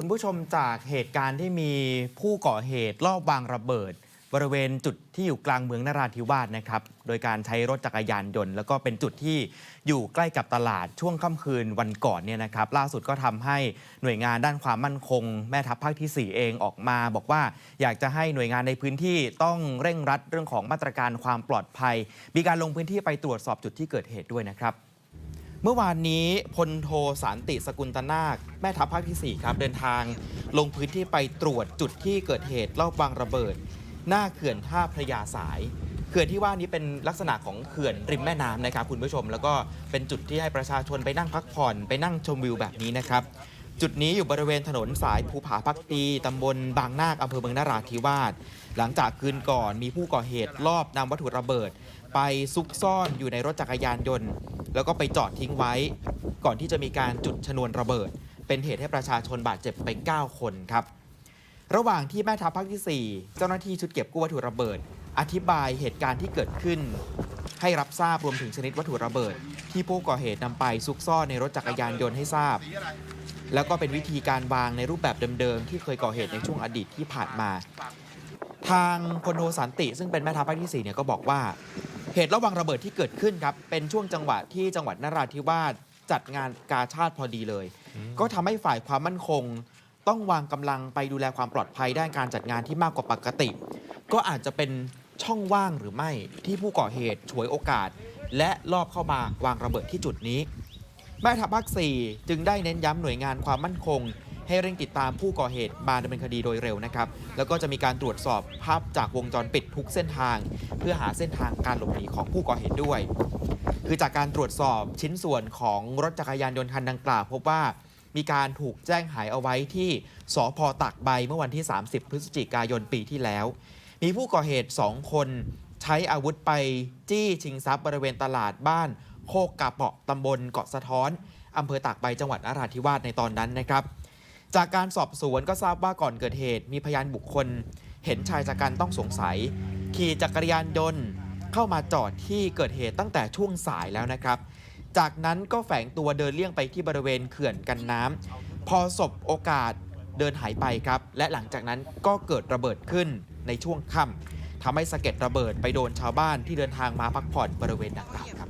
คุณผู้ชมจากเหตุการณ์ที่มีผู้ก่อเหตุลอบวางระเบิด บริเวณจุดที่อยู่กลางเมืองนราธิวาสนะครับ โดยการใช้รถจักรยานยนต์ แล้วก็เป็นจุดที่อยู่ใกล้กับตลาดช่วงค่ำคืนวันก่อนเนี่ยนะครับ ล่าสุดก็ทำให้หน่วยงานด้านความมั่นคง แม่ทัพภาคที่ 4 เองออกมา บอกว่าอยากจะให้หน่วยงานในพื้นที่ต้องเร่งรัดเรื่องของมาตรการความปลอดภัย มีการลงพื้นที่ไปตรวจสอบจุดที่เกิดเหตุด้วยนะครับ เมื่อวานนี้พลโทสารติสกุลตนาค แม่ทัพภาคที่ 4 ครับ เดินทาง ลงพื้นที่ไปตรวจจุดที่เกิดเหตุรอบวางระเบิด หน้าเขื่อนท่าพระยาสาย เขื่อนที่ว่านี้เป็นลักษณะของเขื่อนริมแม่น้ำนะครับคุณผู้ชม แล้วก็เป็นจุดที่ให้ประชาชนไปนั่งพักผ่อนไปนั่งชมวิวแบบนี้นะครับจุดนี้อยู่บริเวณถนนสายภูผาพักดีตำบลบางนาคอำเภอเมืองนราธิวาส หลังจากคืนก่อนมีผู้ก่อเหตุลอบนำวัตถุระเบิด ไปซุกซ่อนอยู่ในรถจักรยานยนต์ แล้วก็ไปจอดทิ้งไว้ ก่อนที่จะมีการจุดชนวนระเบิด เป็นเหตุให้ประชาชนบาดเจ็บไป 9 คนครับ ระหว่างที่แม่ทัพภาคที่ 4 เจ้าหน้าที่ชุดเก็บกู้วัตถุระเบิด อธิบายเหตุการณ์ที่เกิดขึ้น ให้รับทราบรวมถึงชนิดวัตถุระเบิด ที่ผู้ก่อเหตุนำไปซุกซ่อนในรถจักรยานยนต์ให้ทราบ แล้วก็เป็นวิธีการวางในรูปแบบเดิมๆที่เคยก่อเหตุในช่วงอดีตที่ผ่านมาทางพลโทสันติซึ่งเป็นแม่ทัพภาคที่4เนี่ยก็บอกว่า เหตุระวังระเบิดที่เกิดขึ้นครับ เป็นช่วงจังหวะที่จังหวัดนราธิวาสจัดงานกาชาติพอดีเลย ก็ทำให้ฝ่ายความมั่นคง ต้องวางกำลังไปดูแลความปลอดภัยด้านการจัดงานที่มากกว่าปกติ ก็อาจจะเป็นช่องว่างหรือไม่ที่ผู้ก่อเหตุฉวยโอกาส และลอบเข้ามาวางระเบิดที่จุดนี้ แม่ทัพภาค 4 จึงได้เน้นย้ำหน่วยงานความมั่นคง ให้เร่งติดตามผู้ก่อเหตุมาดำเนินคดีโดยเร็วนะครับ แล้วก็จะมีการตรวจสอบภาพจากวงจรปิดทุกเส้นทาง เพื่อหาเส้นทางการหลบหนีของผู้ก่อเหตุด้วย คือจากการตรวจสอบชิ้นส่วนของรถจักรยานยนต์คันดังกล่าวพบว่ามีการถูกแจ้งหายเอาไว้ที่สพตักใบเมื่อวันที่ 30 พฤศจิกายนปีที่แล้ว มีผู้ก่อเหตุ 2 คนใช้อาวุธไปจี้ชิงทรัพย์บริเวณตลาดบ้านโคกกาเปาะตำบลเกาะสะท้อนอำเภอตากใบจังหวัดนราธิวาสในตอนนั้นนะครับ จากการสอบสวนก็ทราบว่าก่อนเกิดเหตุ มีพยานบุคคล เห็นชายจากการต้องสงสัย ขี่จักรยานยนต์เข้ามาจอดที่เกิดเหตุตั้งแต่ช่วงสายแล้วนะครับ จากนั้นก็แฝงตัวเดินเลี่ยงไปที่บริเวณเขื่อนกันน้ำพอสบโอกาสเดินหายไปครับ และหลังจากนั้นก็เกิดระเบิดขึ้นในช่วงค่ำทำให้สะเก็ดระเบิดไปโดนชาวบ้านที่เดินทางมาพักผ่อนบริเวณดังกล่าวครับ